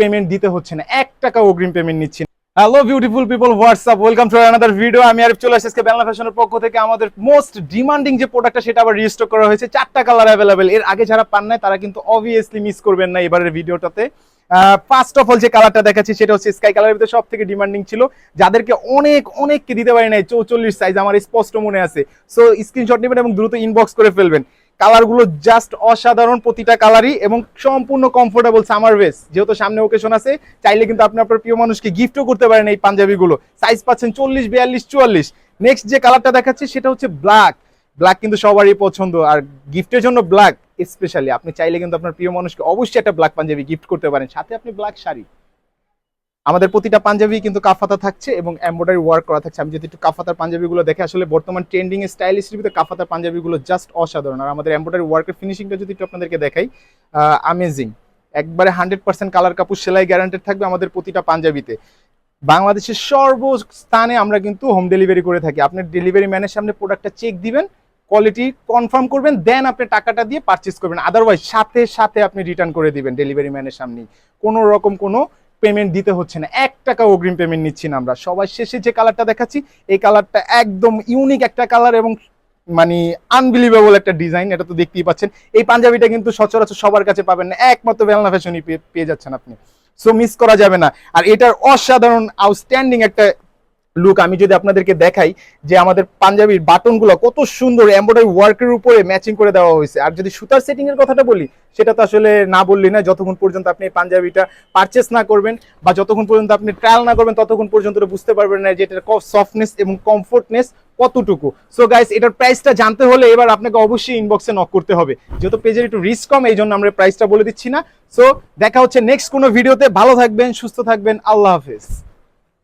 Payment দিতে হচ্ছে না। এক টাকা অগ্রিম পেমেন্ট নিচ্ছি hello beautiful people what's up welcome to another video আমি আরিফ চলে আসছি বেলা ফ্যাশনের পক্ষ থেকে। আমাদের মোস্ট ডিমান্ডিং যে প্রোডাক্টটা সেটা আবার রিস্টক করা হয়েছে। চারটা কালার অ্যাভেলেবেল এর আগে যারা পান নাই, তারা কিন্তু অবভিয়াসলি মিস করবেন না এবারের ভিডিওটাতে ফার্স্ট অফ অল যে কালারটা দেখাচ্ছি, সেটা হচ্ছে স্কাই কালারের ভিতরে সব থেকে ডিমান্ডিং ছিল। যাদেরকে অনেক, অনেককে দিতে পারি নাই, চৌচল্লিশ সাইজ আমার স্পষ্ট মনে আছে। সো স্ক্রিনশট নেবেন এবং দ্রুত ইনবক্স করে ফেলবেন। কালারগুলো জাস্ট অসাধারণ প্রতিটা কালারই এবং সম্পূর্ণ কমফোর্টেবল সামার ওয়েস যেহেতু সামনে ওকেশন আছে, চাইলে কিন্তু আপনি আপনার প্রিয় মানুষকে গিফটও করতে পারেন এই পাঞ্জাবিগুলো। সাইজ পাচ্ছেন চল্লিশ, বিয়াল্লিশ, চুয়াল্লিশ। নেক্সট যে কালারটা দেখাচ্ছি সেটা হচ্ছে ব্ল্যাক ব্ল্যাক কিন্তু সবারই পছন্দ আর গিফটের জন্য ব্ল্যাক স্পেশালি আপনি চাইলে কিন্তু আপনার প্রিয় মানুষকে অবশ্যই একটা ব্ল্যাক পাঞ্জাবি গিফট করতে পারেন। সাথে আপনি ব্ল্যাক শাড়ি। আমাদের প্রতিটা পাঞ্জাবি কিন্তু কাফাতা থাকছে এবং এমব্রয়ডারি ওয়ার্ক করা থাকছে। আমি যদি একটু কাফাতার পাঞ্জাবিগুলো দেখে, আসলে বর্তমান ট্রেন্ডিং এ স্টাইলিশ ভিতরে কাফাতার পাঞ্জাবিগুলো জাস্ট অসাধারণ। আর আমাদের এমব্রয়ডারি ওয়ার্কের ফিনিশিংটা যদি একটু আপনাদেরকে দেখাই আমেজিং একবারে হান্ড্রেড পার্সেন্ট কালার কাপড় সেলাই গ্যারান্টেড থাকবে আমাদের প্রতিটা পাঞ্জাবিতে। বাংলাদেশের সর্বস্থানে আমরা কিন্তু হোম ডেলিভারি করে থাকি। আপনার ডেলিভারি ম্যানের সামনে প্রোডাক্টটা চেক দিবেন কোয়ালিটি কনফার্ম করবেন দেন আপনি টাকাটা দিয়ে পারচেস করবেন। আদারওয়াইজ সাথে সাথে আপনি রিটার্ন করে দিবেন ডেলিভারি ম্যানের সামনেই। কোনো রকম কোনো পেমেন্ট দিতে হচ্ছে না। এক টাকা অগ্রিম পেমেন্ট নিচ্ছি না আমরা। সবার শেষে যে কালারটা দেখাচ্ছি, এই কালারটা একদম ইউনিক একটা কালার এবং মানে আনবিলিভেবল একটা ডিজাইন এটা তো দেখতেই পাচ্ছেন। এই পাঞ্জাবিটা কিন্তু সচরাচর সবার কাছে পাবেন না। একমাত্র বেলনা ফ্যাশনই পেয়ে যাচ্ছেন আপনি। সো মিস করা যাবে না। আর এটার অসাধারণ আউটস্ট্যান্ডিং একটা লুক আমি যদি আপনাদেরকে দেখাই যে আমাদের পাঞ্জাবির বাটনগুলো কত সুন্দর এমব্রয়ডারি ওয়ার্কের উপরে ম্যাচিং করে দেওয়া হয়েছে। আর যদি সুতার সেটিং এর কথাটা বলি, সেটা তো আসলে না বললি না যতক্ষণ পর্যন্ত আপনি পাঞ্জাবিটা পারচেস না করবেন বা যতক্ষণ পর্যন্ত আপনি ট্রায়াল না করবেন, ততক্ষণ পর্যন্ত বুঝতে পারবেন না যে এটার সফটনেস এবং কমফোর্টনেস কতটুকু। সো গাইস এটার প্রাইসটা জানতে হলে এবার আপনাকে অবশ্যই ইনবক্সে নক করতে হবে। যেহেতু পেজের একটু রিস্ক কম এই জন্য আমরা প্রাইসটা বলে দিচ্ছি না। সো দেখা হচ্ছে নেক্সট কোনো ভিডিওতে ভালো থাকবেন, সুস্থ থাকবেন। আল্লাহ হাফেজ।